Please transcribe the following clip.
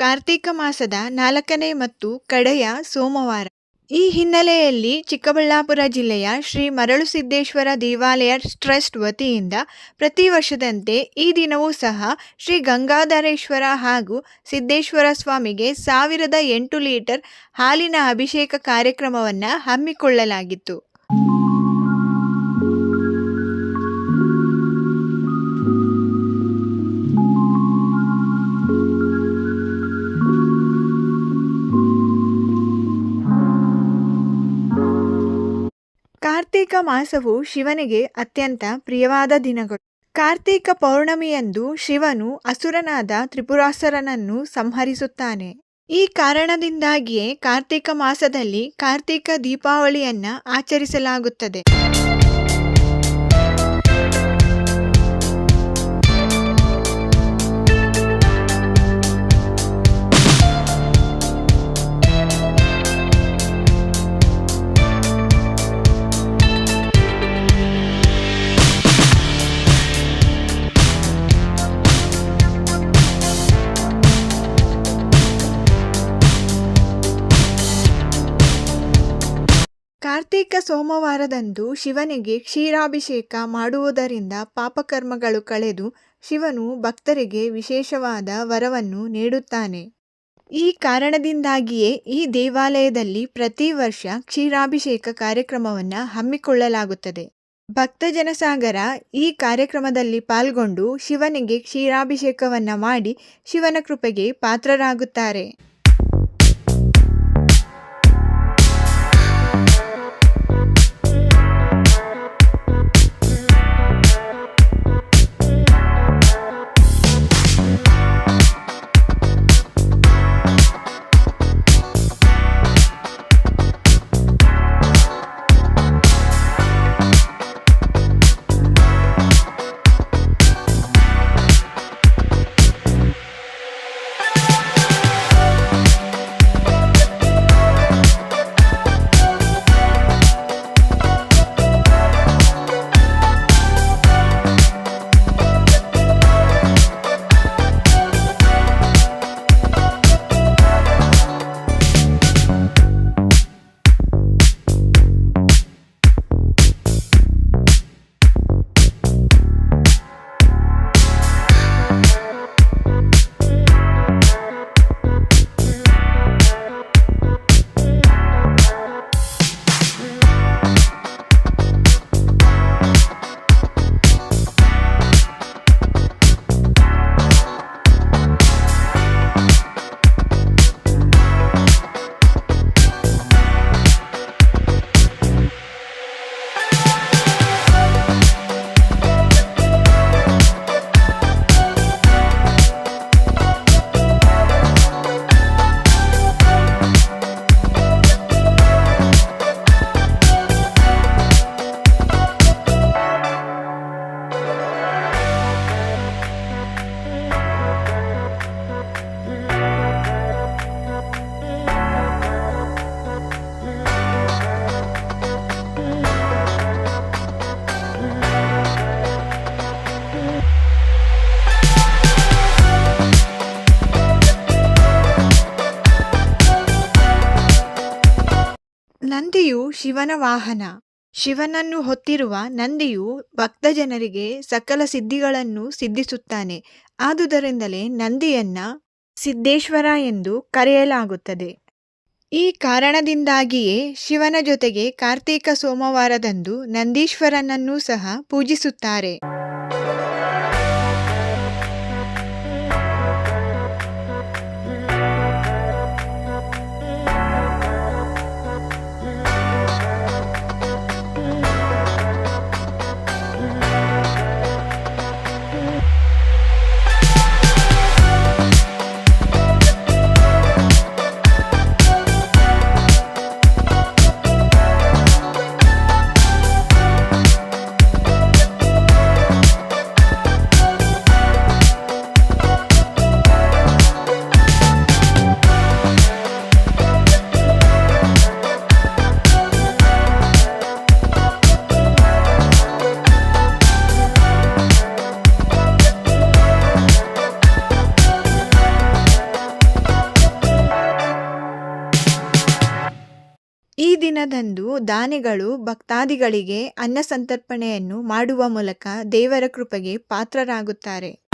ಕಾರ್ತೀಕ ಮಾಸದ ನಾಲ್ಕನೇ ಮತ್ತು ಕಡೆಯ ಸೋಮವಾರ. ಈ ಹಿನ್ನೆಲೆಯಲ್ಲಿ ಚಿಕ್ಕಬಳ್ಳಾಪುರ ಜಿಲ್ಲೆಯ ಶ್ರೀ ಮರಳುಸಿದ್ದೇಶ್ವರ ದೇವಾಲಯ ಟ್ರಸ್ಟ್ ವತಿಯಿಂದ ಪ್ರತಿ ವರ್ಷದಂತೆ ಈ ದಿನವೂ ಸಹ ಶ್ರೀ ಗಂಗಾಧರೇಶ್ವರ ಹಾಗೂ ಸಿದ್ದೇಶ್ವರ ಸ್ವಾಮಿಗೆ ಸಾವಿರದ ಎಂಟು ಲೀಟರ್ ಹಾಲಿನ ಅಭಿಷೇಕ ಕಾರ್ಯಕ್ರಮವನ್ನು ಹಮ್ಮಿಕೊಳ್ಳಲಾಗಿತ್ತು. ಕಾರ್ತೀಕ ಮಾಸವು ಶಿವನಿಗೆ ಅತ್ಯಂತ ಪ್ರಿಯವಾದ ದಿನಗಳು. ಕಾರ್ತೀಕ ಪೌರ್ಣಮಿಯಂದು ಶಿವನು ಅಸುರನಾದ ತ್ರಿಪುರಾಸುರನನ್ನು ಸಂಹರಿಸುತ್ತಾನೆ. ಈ ಕಾರಣದಿಂದಾಗಿಯೇ ಕಾರ್ತೀಕ ಮಾಸದಲ್ಲಿ ಕಾರ್ತೀಕ ದೀಪಾವಳಿಯನ್ನ ಆಚರಿಸಲಾಗುತ್ತದೆ. ಕಾರ್ತೀಕ ಸೋಮವಾರದಂದು ಶಿವನಿಗೆ ಕ್ಷೀರಾಭಿಷೇಕ ಮಾಡುವುದರಿಂದ ಪಾಪಕರ್ಮಗಳು ಕಳೆದು ಶಿವನು ಭಕ್ತರಿಗೆ ವಿಶೇಷವಾದ ವರವನ್ನು ನೀಡುತ್ತಾನೆ. ಈ ಕಾರಣದಿಂದಾಗಿಯೇ ಈ ದೇವಾಲಯದಲ್ಲಿ ಪ್ರತಿ ವರ್ಷ ಕ್ಷೀರಾಭಿಷೇಕ ಕಾರ್ಯಕ್ರಮವನ್ನು ಹಮ್ಮಿಕೊಳ್ಳಲಾಗುತ್ತದೆ. ಭಕ್ತ ಜನಸಾಗರ ಈ ಕಾರ್ಯಕ್ರಮದಲ್ಲಿ ಪಾಲ್ಗೊಂಡು ಶಿವನಿಗೆ ಕ್ಷೀರಾಭಿಷೇಕವನ್ನು ಮಾಡಿ ಶಿವನ ಕೃಪೆಗೆ ಪಾತ್ರರಾಗುತ್ತಾರೆ. ನಂದಿಯು ಶಿವನ ವಾಹನ. ಶಿವನನ್ನು ಹೊತ್ತಿರುವ ನಂದಿಯು ಭಕ್ತಜನರಿಗೆ ಸಕಲ ಸಿದ್ಧಿಗಳನ್ನು ಸಿದ್ಧಿಸುತ್ತಾನೆ. ಆದುದರಿಂದಲೇ ನಂದಿಯನ್ನ ಸಿದ್ದೇಶ್ವರ ಎಂದು ಕರೆಯಲಾಗುತ್ತದೆ. ಈ ಕಾರಣದಿಂದಾಗಿಯೇ ಶಿವನ ಜೊತೆಗೆ ಕಾರ್ತೀಕ ಸೋಮವಾರದಂದು ನಂದೀಶ್ವರನನ್ನೂ ಸಹ ಪೂಜಿಸುತ್ತಾರೆ. ದಿನದಂದು ದಾನಿಗಳು ಭಕ್ತಾದಿಗಳಿಗೆ ಅನ್ನಸಂತರ್ಪಣೆಯನ್ನು ಮಾಡುವ ಮೂಲಕ ದೇವರ ಕೃಪೆಗೆ ಪಾತ್ರರಾಗುತ್ತಾರೆ.